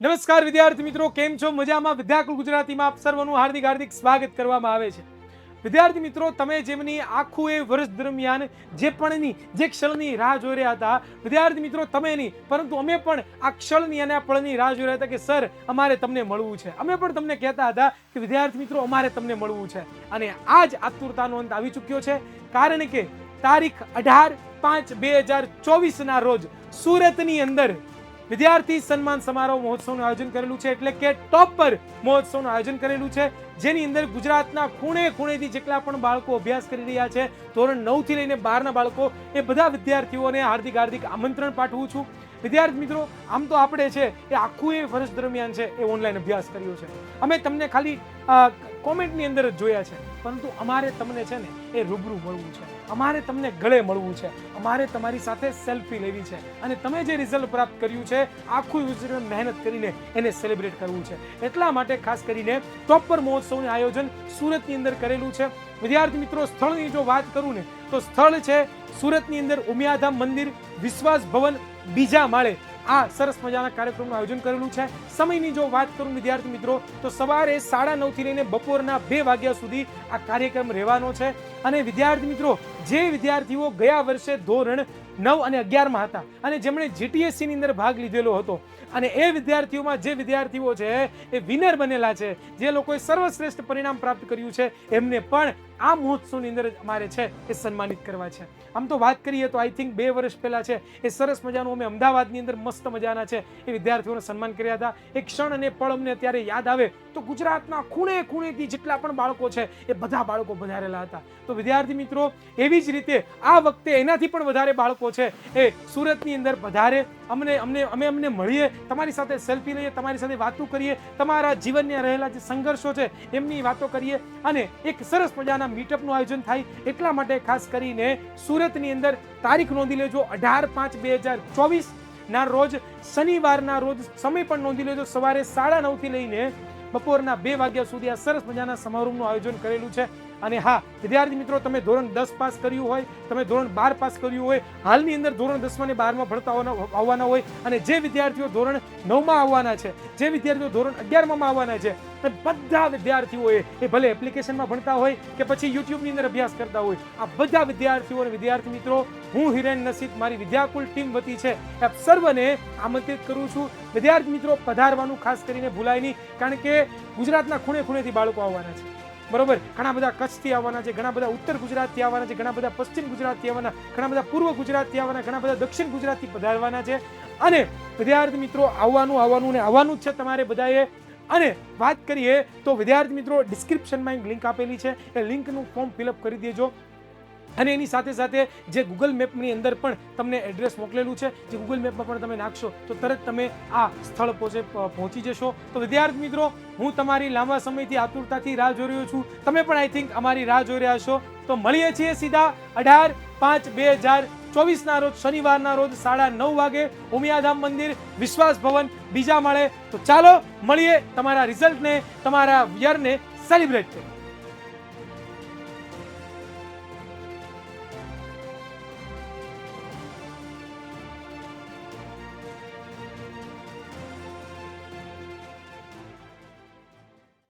નમસ્કાર વિદ્યાર્થી મિત્રો, કેમ છો? મજામાં? વિદ્યાકુલ ગુજરાતીમાં આપ સર્વનું હાર્દિક હાર્દિક સ્વાગત કરવામાં આવે છે. વિદ્યાર્થી મિત્રો, તમે જેમની આખું એ વર્ષ દરમિયાન જે પણની જે ક્ષણની રાહ જોઈ રહ્યા હતા, વિદ્યાર્થી મિત્રો, તમે નહીં પરંતુ અમે પણ આ ક્ષણની અને આ પળની રાહ જોઈ રહ્યા હતા કે, સર, અમારે તમને મળવું છે. અમે પણ તમને કહેતા હતા કે, વિદ્યાર્થી મિત્રો, અમારે તમને મળવું છે. અને આ જ આતુરતાનો અંત આવી ચૂક્યો છે, કારણ કે તારીખ અઢાર પાંચ બે હજાર ચોવીસના રોજ સુરતની અંદર વિદ્યાર્થી સન્માન સમારોહ મહોત્સવનું આયોજન કરેલું છે એટલે કે ટોપ પર મહોત્સવનું આયોજન કરેલું છે, જેની અંદર ગુજરાતના ખૂણે ખૂણેથી જેટલા પણ બાળકો અભ્યાસ કરી રહ્યા છે, ધોરણ નવથી લઈને બારના બાળકો, એ બધા વિદ્યાર્થીઓને હાર્દિક હાર્દિક આમંત્રણ પાઠવું છું. વિદ્યાર્થી મિત્રો, આમ તો આપણે છે, એ આખું એ વર્ષ દરમિયાન છે, એ ઓનલાઈન અભ્યાસ કર્યો છે. અમે તમને ખાલી કોમેન્ટની અંદર જ જોયા છે. પરંતુ અમારે તમને છે ને એ રૂબરૂ મળવું છે. અમારે તમને ગળે મળવું છે. અમારે તમારી સાથે સેલ્ફી લેવી છે. અને તમે જે રિઝલ્ટ પ્રાપ્ત કર્યું છે, આખું યુઝર મહેનત કરીને એને સેલિબ્રેટ કરવું છે. એટલા માટે ખાસ કરીને ટોપર મહોત્સવનું આયોજન સુરતની અંદર કરેલું છે. વિદ્યાર્થી મિત્રો, સ્થળની જો વાત કરું ને, તો સ્થળ છે સુરતની અંદર ઉમિયાધામ મંદિર વિશ્વાસ ભવન બીજા માળે. આ સરસ મજાના કાર્યક્રમનું આયોજન કરેલું છે. સમયની જો વાત કરું વિદ્યાર્થી મિત્રો, તો સવારે સાડા નવથી લઈને બપોરના બે વાગ્યા સુધી આ કાર્યક્રમ રહેવાનો છે. અને વિદ્યાર્થી મિત્રો જે વિદ્યાર્થીઓ ગયા વર્ષે ધોરણ નવ અને અગિયારમાં હતા અને જેમણે જીટીએસસીની અંદર ભાગ લીધેલો હતો. અને એ વિદ્યાર્થીઓમાં જે વિદ્યાર્થીઓ છે, એ વિનર બનેલા છે. જે લોકોએ સર્વશ્રેષ્ઠ પરિણામ પ્રાપ્ત કર્યું છે, એમને પણ આ મહોત્સવની અંદર અમારે છે, એ સન્માનિત કરવા છે. આમ તો વાત કરીએ તો આઈ થિંક બે વર્ષ પહેલાં છે, એ સરસ મજાનું અમે અમદાવાદની અંદર મસ્ત મજાના છે, એ વિદ્યાર્થીઓને સન્માન કર્યા હતા. એ ક્ષણ અને પળ અમને અત્યારે યાદ આવે તો ગુજરાતના ખૂણે ખૂણેથી જેટલા પણ બાળકો છે, એ બધા બાળકો વધારેલા હતા. તો વિદ્યાર્થી મિત્રો, એવી જ રીતે આ વખતે એનાથી પણ વધારે બાળકો છે, એ સુરતની અંદર વધારે. અમને અમને, અમે અમને મળીએ, તમારી સાથે સેલ્ફી લઈએ, તમારી સાથે વાતો કરીએ, તમારા જીવનને રહેલા જે સંઘર્ષો છે, એમની વાતો કરીએ. અને એક સરસ મજાના મીટઅપનું આયોજન થાય, એટલા માટે ખાસ કરીને સુરતની અંદર તારીખ નોંધી લેજો, અઢાર પાંચ બે હજાર ચોવીસ. ના રોજ, શનિવારના રોજ સમય પણ નોંધી લેજો, સવારે સાડા નવથી લઈને બપોરના બે વાગ્યા સુધી આ સરસ મજાના સમારોહનું આયોજન કરેલું છે. અને હા, વિદ્યાર્થી મિત્રો, તમે ધોરણ દસ પાસ કર્યું હોય, તમે ધોરણ બાર પાસ કર્યું હોય, હાલની અંદર ધોરણ દસમાં અને બારમાં ભણતા આવવાના હોય અને જે વિદ્યાર્થીઓ ધોરણ નવમાં આવવાના છે, જે વિદ્યાર્થીઓ ધોરણ અગિયારમાં આવવાના છે એ બધા વિદ્યાર્થીઓએ એ ભલે એપ્લિકેશનમાં ભણતા હોય કે પછી યુટ્યુબની અંદર અભ્યાસ કરતા હોય, આ બધા વિદ્યાર્થીઓ અને વિદ્યાર્થી મિત્રો, હું હિરેન નસીબ, મારી વિદ્યાકુલ ટીમ વતી છે, આપ સર્વને આમંત્રિત કરું છું. વિદ્યાર્થી મિત્રો, પધારવાનું ખાસ કરીને ભૂલાય નહીં, કારણ કે ગુજરાતના ખૂણે ખૂણેથી બાળકો આવવાના છે. બરોબર? ઘણા બધા કચ્છથી આવવાના છે, ઘણા બધા ઉત્તર ગુજરાતથી આવવાના છે, ઘણા બધા પશ્ચિમ ગુજરાતથી આવવાના, ઘણા બધા પૂર્વ ગુજરાતથી આવવાના, ઘણા બધા દક્ષિણ ગુજરાતથી પધારવાના છે. અને વિદ્યાર્થી મિત્રો, આવવાનું આવવાનું ને આવવાનું જ છે તમારે બધાએ. અને વાત કરીએ તો વિદ્યાર્થી મિત્રો ડિસ્ક્રિપ્શનમાં એક લિંક આપેલી છે. એ લિંકનું ફોર્મ ફિલઅપ કરી દેજો. અને એની સાથે સાથે જે ગૂગલ મેપની અંદર પણ તમને એડ્રેસ મોકલેલું છે, જે ગૂગલ મેપમાં પણ તમે નાખશો, તો તરત તમે આ સ્થળ પહોંચે પહોંચી જશો. તો વિદ્યાર્થી મિત્રો, હું તમારી લાંબા સમયથી આતુરતાથી રાહ જોઈ રહ્યો છું. તમે પણ આઈ થિંક અમારી રાહ જોઈ રહ્યા છો. તો મળીએ છીએ સીધા અઢાર પાંચ બે હજાર ચોવીસના રોજ, શનિવારના રોજ સાડા નવ વાગે ઉમિયાધામ મંદિર વિશ્વાસ ભવન બીજા માળે. તો ચાલો મળીએ તમારા રિઝલ્ટને તમારા યરને સેલિબ્રેટ કરીએ.